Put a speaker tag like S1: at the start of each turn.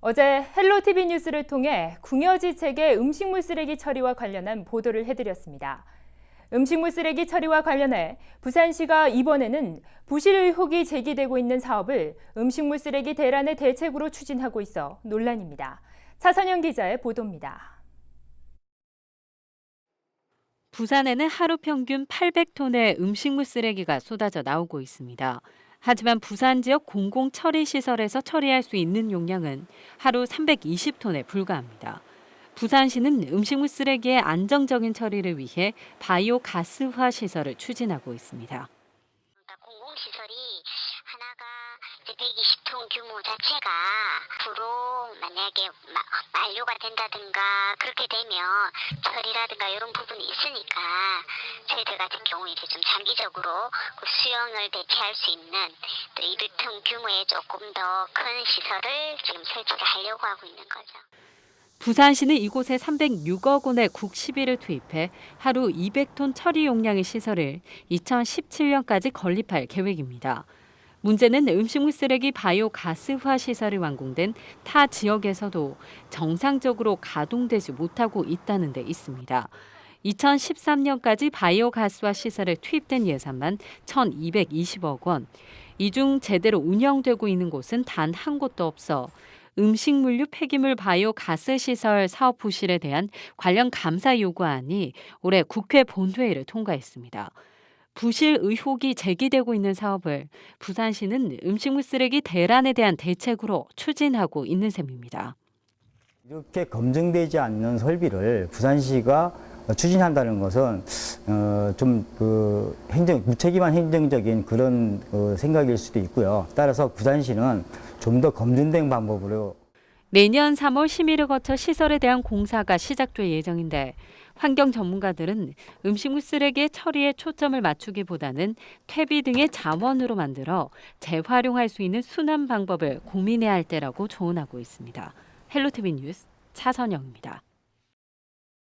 S1: 어제 헬로티비 뉴스를 통해 궁여지 책의 음식물 쓰레기 처리와 관련한 보도를 해드렸습니다. 음식물 쓰레기 처리와 관련해 부산시가 이번에는 부실 의혹이 제기되고 있는 사업을 음식물 쓰레기 대란의 대책으로 추진하고 있어 논란입니다. 차선영 기자의 보도입니다.
S2: 부산에는 하루 평균 800톤의 음식물 쓰레기가 쏟아져 나오고 있습니다. 하지만 부산 지역 공공 처리 시설에서 처리할 수 있는 용량은 하루 320톤에 불과합니다. 부산시는 음식물 쓰레기의 안정적인 처리를 위해 바이오 가스화 시설을 추진하고 있습니다.
S3: 20톤 규모 자체가 앞으로 만약에 마, 만료가 된다든가 그렇게 되면 처리라든가 이런 부분이 있으니까 저희들 같은 경우 이제 좀 장기적으로 그 수영을 대체할 수 있는 또 200톤 규모의 조금 더 큰 시설을 지금 설치를 하려고 하고 있는 거죠.
S2: 부산시는 이곳에 306억 원의 국시비를 투입해 하루 200톤 처리 용량의 시설을 2017년까지 건립할 계획입니다. 문제는 음식물 쓰레기 바이오 가스화 시설이 완공된 타 지역에서도 정상적으로 가동되지 못하고 있다는 데 있습니다. 2013년까지 바이오 가스화 시설에 투입된 예산만 1,220억 원. 이 중 제대로 운영되고 있는 곳은 단 한 곳도 없어 음식물류 폐기물 바이오 가스 시설 사업 부실에 대한 관련 감사 요구안이 올해 국회 본회의를 통과했습니다. 부실 의혹이 제기되고 있는 사업을 부산시는 음식물 쓰레기 대란에 대한 대책으로 추진하고 있는 셈입니다.
S4: 이렇게 검증되지 않는 설비를 부산시가 추진한다는 것은 어, 좀그 행정 무책임한 행정적인 그런 어, 생각일 수도 있고요. 따라서 부산시는 좀 더 검증된 방법으로
S2: 내년 3월 심의를 거쳐 시설에 대한 공사가 시작될 예정인데 환경 전문가들은 음식물 쓰레기의 처리에 초점을 맞추기보다는 퇴비 등의 자원으로 만들어 재활용할 수 있는 순환 방법을 고민해야 할 때라고 조언하고 있습니다. 헬로티비 뉴스 차선영입니다.